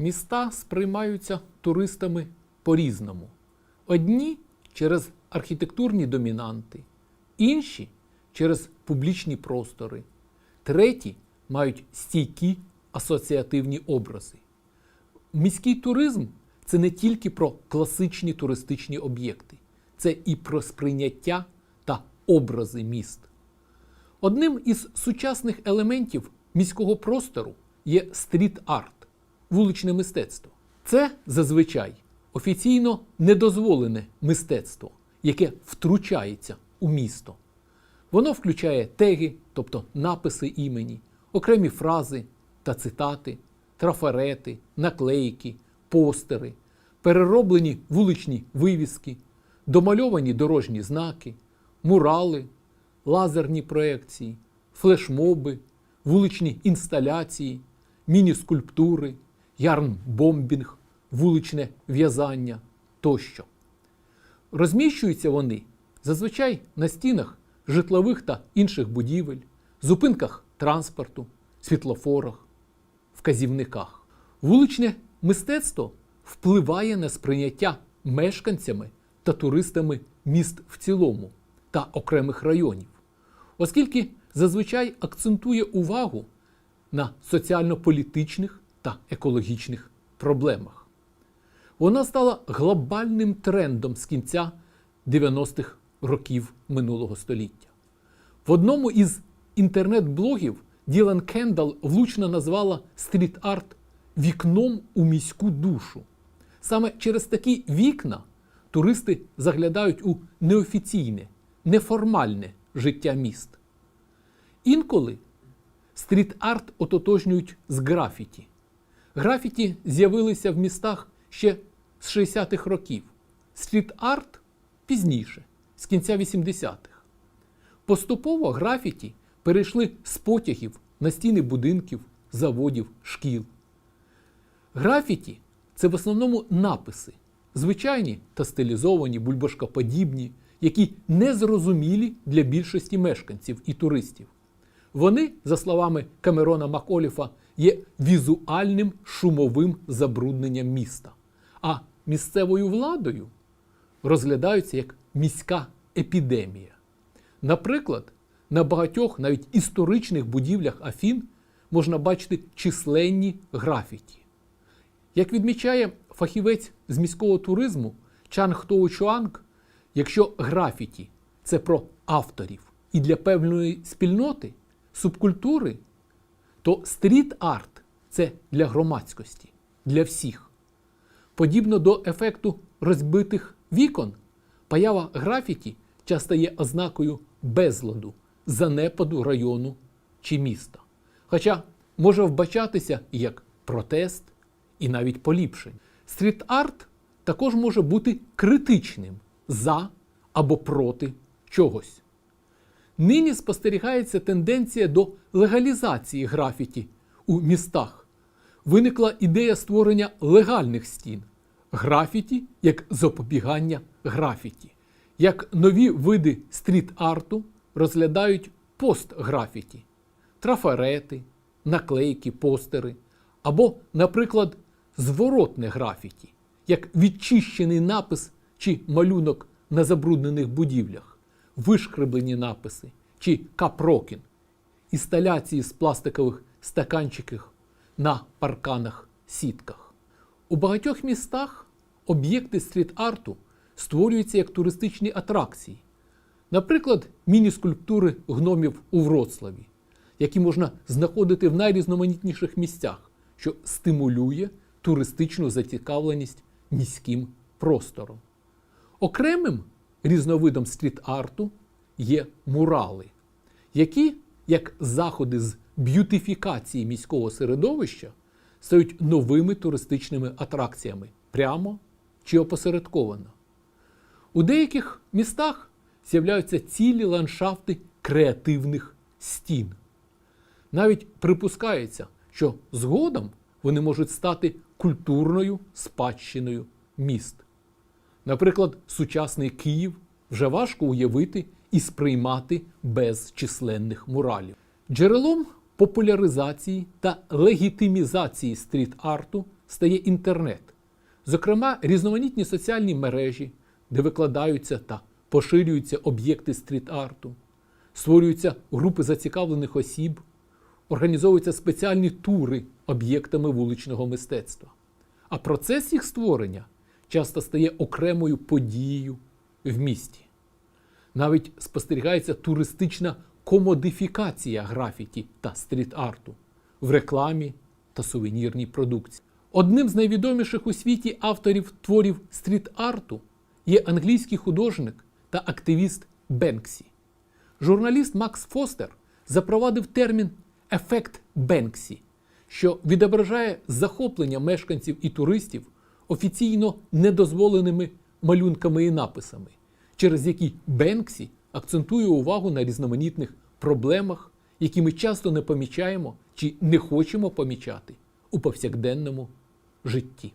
Міста сприймаються туристами по-різному. Одні через архітектурні домінанти, інші через публічні простори, треті мають стійкі асоціативні образи. Міський туризм це не тільки про класичні туристичні об'єкти, це і про сприйняття та образи міст. Одним із сучасних елементів міського простору є стріт-арт вуличне мистецтво. Це зазвичай офіційно недозволене мистецтво, яке втручається у місто. Воно включає теги, тобто написи імені, окремі фрази та цитати, трафарети, наклейки, постери, перероблені вуличні вивіски, домальовані дорожні знаки, мурали, лазерні проекції, флешмоби, вуличні інсталяції, міні-скульптури, ярнбомбінг, вуличне в'язання тощо. Розміщуються вони зазвичай на стінах житлових та інших будівель, зупинках транспорту, світлофорах, вказівниках. Вуличне мистецтво впливає на сприйняття мешканцями та туристами міст в цілому та окремих районів, оскільки зазвичай акцентує увагу на соціально-політичних та екологічних проблемах. Вона стала глобальним трендом з кінця 90-х років минулого століття. В одному із інтернет-блогів Ділан Кендал влучно назвала стріт-арт вікном у міську душу. Саме через такі вікна туристи заглядають у неофіційне, неформальне життя міст. Інколи стріт-арт ототожнюють з графіті. Графіті з'явилися в містах ще з 60-х років. Стріт-арт пізніше, з кінця 80-х. Поступово графіті перейшли з потягів на стіни будинків, заводів, шкіл. Графіті це в основному написи, звичайні та стилізовані, бульбашкоподібні, які незрозумілі для більшості мешканців і туристів. Вони, за словами Камерона Маколіфа, є візуальним шумовим забрудненням міста, а місцевою владою розглядаються як міська епідемія. Наприклад, на багатьох навіть історичних будівлях Афін можна бачити численні графіті. Як відмічає фахівець з міського туризму Чанг Тоу Чуанг, якщо графіті це про авторів і для певної спільноти, субкультури, то стріт-арт це для громадськості, для всіх. Подібно до ефекту розбитих вікон, поява графіті часто є ознакою безладу, занепаду району чи міста. Хоча може вбачатися як протест, і навіть поліпшення. Стріт-арт також може бути критичним за або проти чогось. Нині спостерігається тенденція до легалізації графіті у містах. Виникла ідея створення легальних стін, графіті як запобігання графіті. Як нові види стріт-арту розглядають пост-графіті, трафарети, наклейки, постери або, наприклад, зворотне графіті, як відчищений напис чи малюнок на забруднених будівлях, вишкреблені написи чи капрокін, інсталяції з пластикових стаканчиків на парканах сітках. У багатьох містах об'єкти стріт-арту створюються як туристичні атракції. Наприклад, міні-скульптури гномів у Вроцлаві, які можна знаходити в найрізноманітніших місцях, що стимулює туристичну зацікавленість міським простором. Окремим різновидом стріт-арту є мурали, які, як заходи з б'ютифікації міського середовища, стають новими туристичними атракціями прямо чи опосередковано. У деяких містах з'являються цілі ландшафти креативних стін. Навіть припускається, що згодом вони можуть стати культурною спадщиною міст. Наприклад, сучасний Київ вже важко уявити і сприймати без численних муралів. Джерелом популяризації та легітимізації стріт-арту стає інтернет, зокрема, різноманітні соціальні мережі, де викладаються та поширюються об'єкти стріт-арту, створюються групи зацікавлених осіб, організовуються спеціальні тури об'єктами вуличного мистецтва. А процес їх створення часто стає окремою подією в місті. Навіть спостерігається туристична комодифікація графіті та стріт-арту в рекламі та сувенірній продукції. Одним з найвідоміших у світі авторів творів стріт-арту є англійський художник та активіст Бенксі. Журналіст Макс Фостер запровадив термін ефект Бенксі, що відображає захоплення мешканців і туристів офіційно недозволеними малюнками і написами, через які Бенксі акцентує увагу на різноманітних проблемах, які ми часто не помічаємо чи не хочемо помічати у повсякденному житті.